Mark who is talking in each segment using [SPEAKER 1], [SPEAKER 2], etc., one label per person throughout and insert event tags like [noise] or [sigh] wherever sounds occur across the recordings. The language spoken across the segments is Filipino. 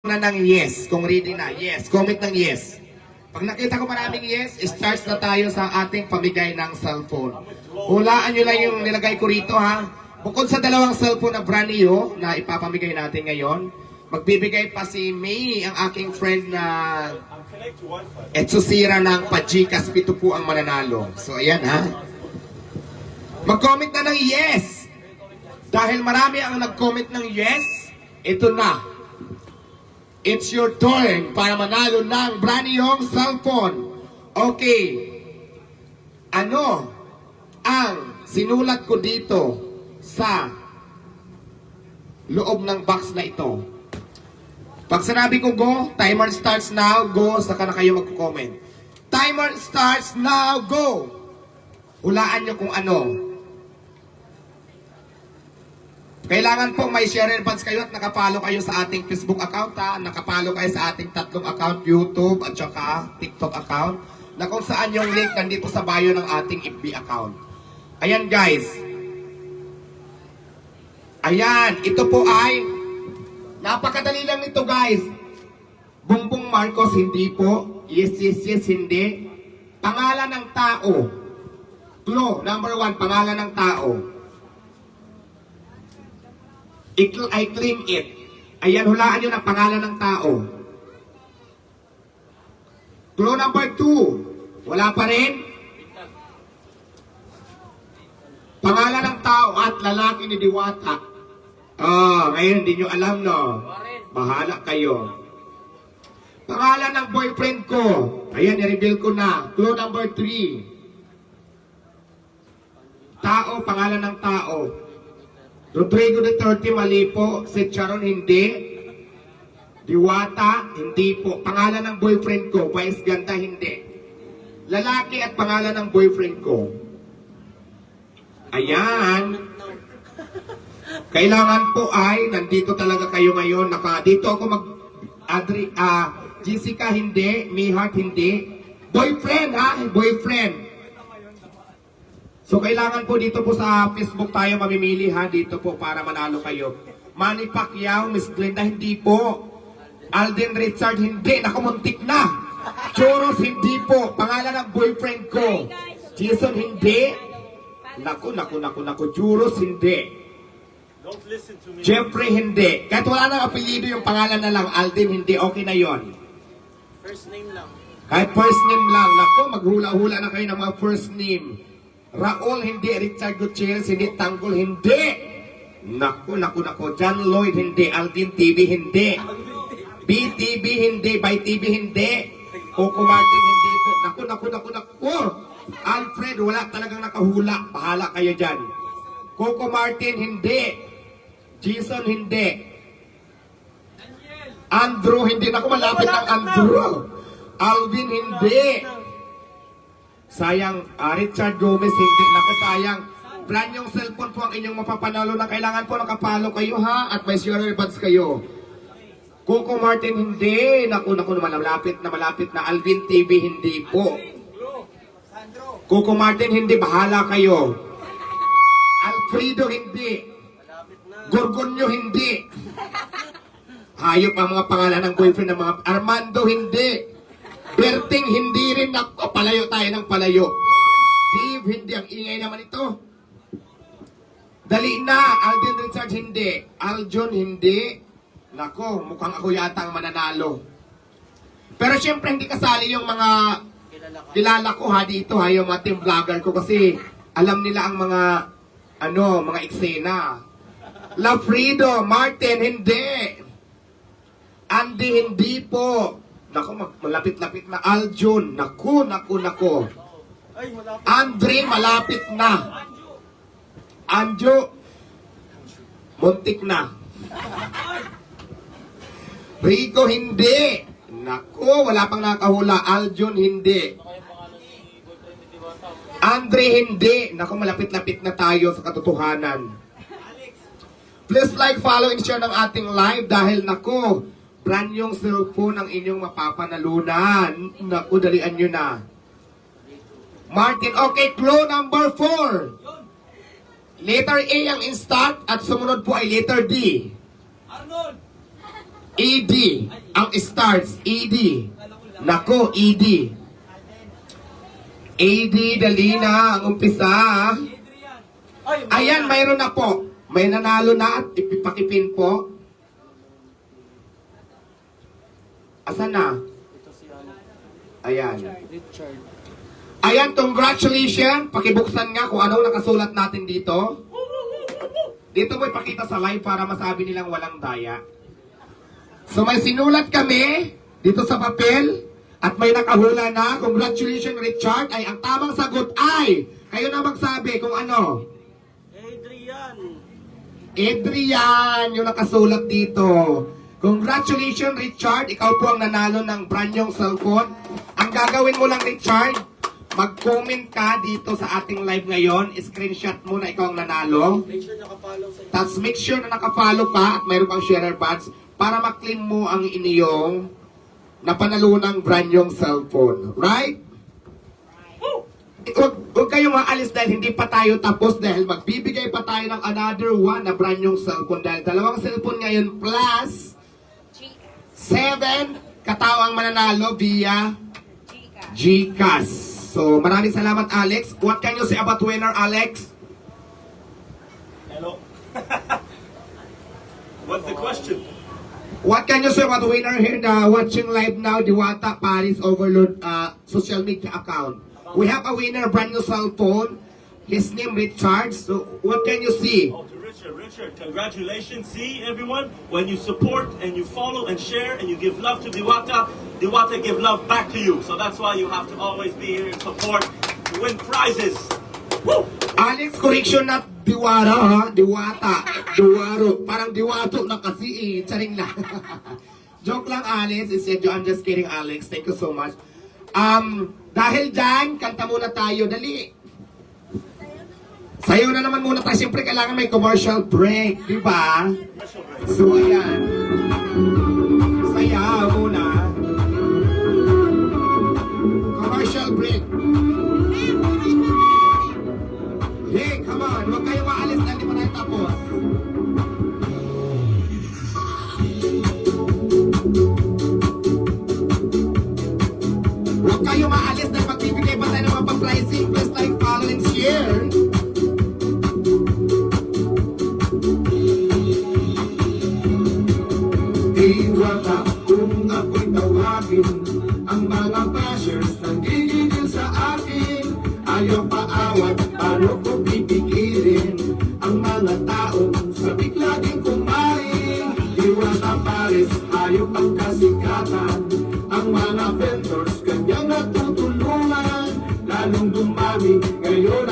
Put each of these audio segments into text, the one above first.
[SPEAKER 1] na ng yes. Kung ready na, yes. Comment ng yes. Pag nakita ko maraming yes, starts na tayo sa ating pamigay ng cellphone. Hulaan nyo lang yung nilagay ko rito ha. Bukod sa dalawang cellphone na brand new na ipapamigay natin ngayon, magbibigay pa si May, ang aking friend na etsusira ng Pajikas. Pito po ang mananalo. So ayan ha. Mag-comment na ng yes. Dahil marami ang nag-comment ng yes, ito na. It's your turn para manalo ng brand new cellphone. Okay. Ano ang sinulat ko dito sa loob ng box na ito? Pag sinabi ko go, timer starts now, go, saka na kayo magko-comment. Timer starts now, go! Hulaan nyo kung ano. Kailangan po may share and kayo at nakapalo kayo sa ating Facebook account ha. Nakapalo kayo sa ating tatlong account, YouTube at saka TikTok account. Na kung saan yung link nandito sa bio ng ating FB account. Ayan guys. Ayan, ito po ay napakadali lang nito guys. Bongbong Marcos, hindi po. Yes, yes, yes, hindi. Pangalan ng tao. Clue, number one, pangalan ng tao. I- claim it. Ayan, hulaan nyo ng pangalan ng tao. Clue number two. Wala pa rin. Pangalan ng tao at lalaki ni Diwata. Ah, ngayon hindi nyo alam, no? Bahala kayo. Pangalan ng boyfriend ko. Ayan, i-reveal ko na. Clue number three. Tao, pangalan ng tao. Rodrigo Duterte, mali po. Si Charon, hindi. Diwata, hindi po. Pangalan ng boyfriend ko, Vice Ganda, hindi. Lalaki at pangalan ng boyfriend ko. Ayan. Kailangan po ay, nandito talaga kayo ngayon. Naka, dito ako mag, Adri, ah, Jessica, hindi. Mihart, hindi. Boyfriend, ha? Boyfriend. So kailangan po dito po sa Facebook tayo mamimili ha dito po para manalo kayo. Manny Pacquiao, Miss Glenda hindi po. Alden Richard hindi, nakamuntik na. Choros hindi po, pangalan ng boyfriend ko. Jason hindi. Naku, naku, naku, naku, Juros hindi. Jeffrey hindi. Kahit wala nang apelyido yung pangalan na lang, Alden hindi, okay na yon.
[SPEAKER 2] First name lang.
[SPEAKER 1] Kahit first name lang, naku, maghula-hula na kayo ng mga first name. Raul, hindi. Richard Gutierrez, hindi. Tanggol, hindi. Naku, naku, naku. John Lloyd, hindi. Aldin TV, hindi. BTV, hindi. By TV, hindi. Coco Martin, hindi po. Naku, naku, naku, naku. Alfred, wala talagang nakahula. Bahala kayo dyan. Coco Martin, hindi. Jason, hindi. Andrew, hindi. Naku, malapit ang Andrew. Alvin, hindi. Sayang, ah, Richard Gomez, hindi. Naku, sayang. Brand yung cellphone po ang inyong mapapanalo na kailangan po nakapalo kayo ha at may share buds kayo. Coco Martin, hindi. Naku, naku, malapit na malapit na. Alvin TV, hindi po. Coco Martin, hindi. Bahala kayo. Alfredo, hindi. Gorgonyo, hindi. Hayop ang mga pangalan ng boyfriend ng mga Armando, hindi. Berting, hindi rin. Ako, palayo tayo ng palayo. Steve, hindi. Ang ingay naman ito. Dali na. Alden Richard, hindi. Aljon, hindi. Nako, mukhang ako yata ang mananalo. Pero syempre, hindi kasali yung mga kilala ko ha dito ha, yung mga team vlogger ko kasi alam nila ang mga ano, mga eksena. Lafrido, Martin, hindi. Andy, hindi po. Mag- malapit-lapit na. Aljun, naku, naku, naku. Andre, malapit na. Anjo, muntik na. Rico, hindi. Naku, wala pang nakahula. Aljun, hindi. Andre, hindi. Naku, malapit-lapit na tayo sa katotohanan. Please like, follow, and share ng ating live dahil naku, brand yung cellphone ang inyong mapapanalunan. Naku, dalian nyo na. Martin, okay, clue number 4. Letter A ang instant at sumunod po ay letter D.
[SPEAKER 2] Arnold!
[SPEAKER 1] ED. Ang starts, ED. Nako, ED. AD, dali na. Ang umpisa.
[SPEAKER 2] Ay,
[SPEAKER 1] Ayan, mayroon na po. May nanalo na at ipipakipin po. Asan na?
[SPEAKER 2] Ano,
[SPEAKER 1] Ayan.
[SPEAKER 2] Richard.
[SPEAKER 1] Ayan, congratulations. Pakibuksan nga kung anong nakasulat natin dito. Dito mo ipakita sa live para masabi nilang walang daya. So may sinulat kami dito sa papel at may nakahula na. Congratulations Richard. Ay, ang tamang sagot ay, kayo na magsabi kung ano.
[SPEAKER 2] Adrian.
[SPEAKER 1] Adrian, yung nakasulat dito. Congratulations, Richard. Ikaw po ang nanalo ng brand nyong cellphone. Ang gagawin mo lang, Richard, mag-comment ka dito sa ating live ngayon. Screenshot mo na ikaw ang nanalo.
[SPEAKER 2] Make sure nakapollow sa
[SPEAKER 1] Tapos make sure na nakafollow ka at mayroon kang sharer badge para maklaim mo ang inyong napanalunang brand nyong cellphone. Right? Huwag, huwag kayong maalis dahil hindi pa tayo tapos dahil magbibigay pa tayo ng another one na brand nyong cellphone dahil dalawang cellphone ngayon plus seven katao ang mananalo via GCash. So maraming salamat Alex. What can you say about winner Alex?
[SPEAKER 2] Hello. [laughs] What's the question?
[SPEAKER 1] What can you say about winner here na watching live now Diwata Paris Overload uh, social media account? We have a winner brand new cellphone. His name Richard. So what can you see?
[SPEAKER 3] Richard, Richard, congratulations. See, everyone, when you support and you follow and share and you give love to Diwata, Diwata give love back to you. So that's why you have to always be here and support to win prizes. Woo!
[SPEAKER 1] Alex, correction not Diwara ha? Diwata. Diwaro. Parang diwato na kasi eh. Charing lang. [laughs] Joke lang Alex. I'm just kidding Alex. Thank you so much. Um, dahil dyan, kanta muna tayo. Dali. Sayo na naman muna tayo. Siyempre kailangan may commercial break. Di ba? So ayan. Saya muna. Mga taong sabik laging kumain. Iwata pares, hayop ang kasikatan. Ang mga vendors kanyang natutulungan. Lalong dumami ngayon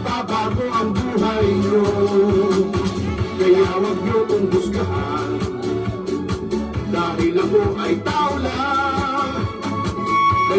[SPEAKER 1] magbabago ang